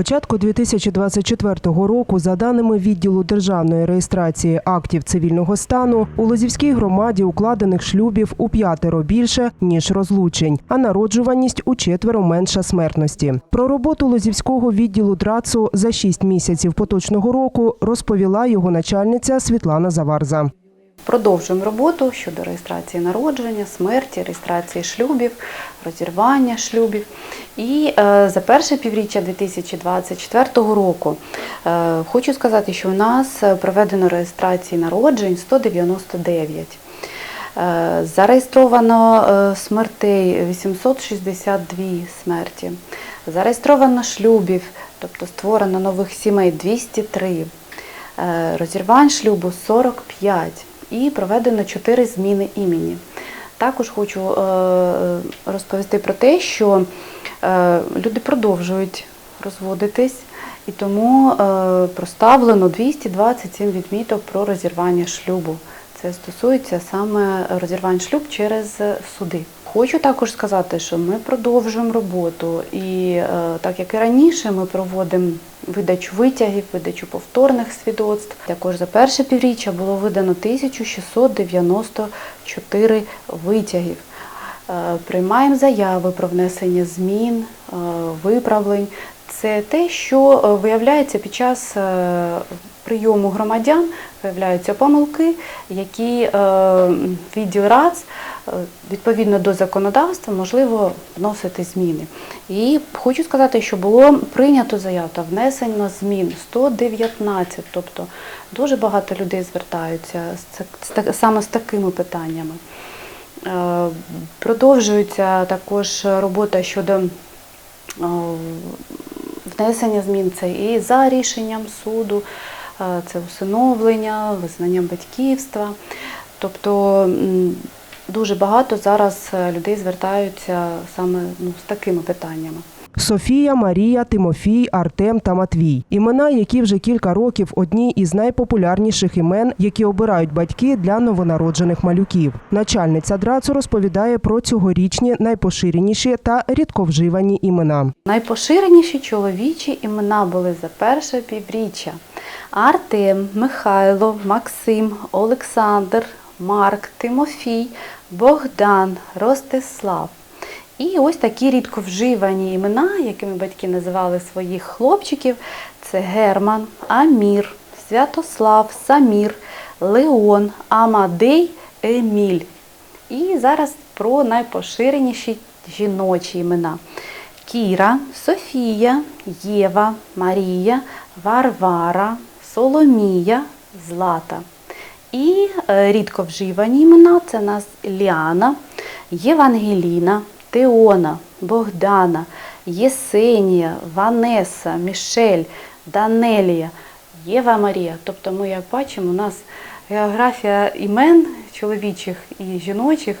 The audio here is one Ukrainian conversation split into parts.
початку 2024 року, за даними відділу державної реєстрації актів цивільного стану, у Лозівській громаді укладених шлюбів у п'ятеро більше ніж розлучень, а народжуваність у четверо менша смертності. Про роботу Лозівського відділу ДРАЦу за шість місяців поточного року розповіла його начальниця Світлана Заварза. Продовжуємо роботу щодо реєстрації народження, смерті, реєстрації шлюбів, розірвання шлюбів. І е, за перше півріччя 2024 року е, хочу сказати, що у нас проведено реєстрації народжень 199. Е, Зареєстровано смертей 862 смерті. Зареєстровано шлюбів, тобто створено нових сімей 203. Е, Розірвань шлюбу 45 і проведено чотири зміни імені. Також хочу е, розповісти про те, що е, люди продовжують розводитись, і тому е, проставлено 227 відміток про розірвання шлюбу. Це стосується саме розірвань шлюб через суди. Хочу також сказати, що ми продовжуємо роботу, і е, так як і раніше, ми проводимо видачу витягів, видачу повторних свідоцтв. Також за перше півріччя було видано 1694 витягів. Е, Приймаємо заяви про внесення змін, е, виправлень. Це те, що е, виявляється під час е, прийому громадян, виявляються помилки, які е, відділ РАЦ відповідно до законодавства можливо вносити зміни. І хочу сказати, що було прийнято заяву та внесено змін 119, тобто дуже багато людей звертаються саме з такими питаннями. Продовжується також робота щодо внесення змін це і за рішенням суду, е, це усиновлення, визнання батьківства. Тобто дуже багато зараз е, людей звертаються саме ну, з такими питаннями. Софія, Марія, Тимофій, Артем та Матвій. Імена, які вже кілька років одні із найпопулярніших імен, які обирають батьки для новонароджених малюків. Начальниця ДРАЦу розповідає про цьогорічні найпоширеніші та рідковживані імена. Найпоширеніші чоловічі імена були за перше півріччя: Артем, Михайло, Максим, Олександр, Марк, Тимофій, Богдан, Ростислав. І ось такі рідко вживані імена, якими батьки називали своїх хлопчиків, це Герман, Амір, Святослав, Самір, Леон, Амадей, Еміль. І зараз про найпоширеніші жіночі імена. Кіра, Софія, Єва, Марія, Варвара, Соломія, Злата. І е, рідко вживані імена це у нас Ліана, Євангеліна, Теона, Богдана, Єсенія, Ванеса, Мішель, Данелія, Єва Марія. Тобто ми, як бачимо, у нас географія імен чоловічих і жіночих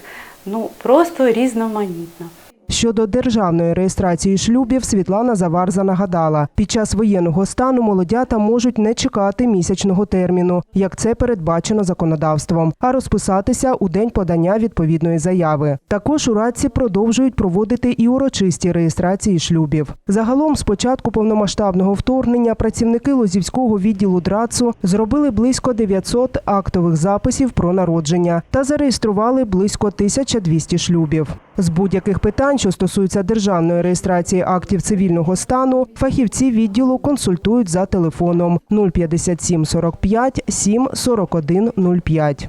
ну, просто різноманітна. Щодо державної реєстрації шлюбів, Світлана Заварза нагадала, під час воєнного стану молодята можуть не чекати місячного терміну, як це передбачено законодавством, а розписатися у день подання відповідної заяви. Також у радці продовжують проводити і урочисті реєстрації шлюбів. Загалом, з початку повномасштабного вторгнення, працівники Лозівського відділу ДРАЦу зробили близько 900 актових записів про народження та зареєстрували близько 1200 шлюбів. З будь-яких питань, що стосуються державної реєстрації актів цивільного стану, фахівці відділу консультують за телефоном 057 45 7 41 05.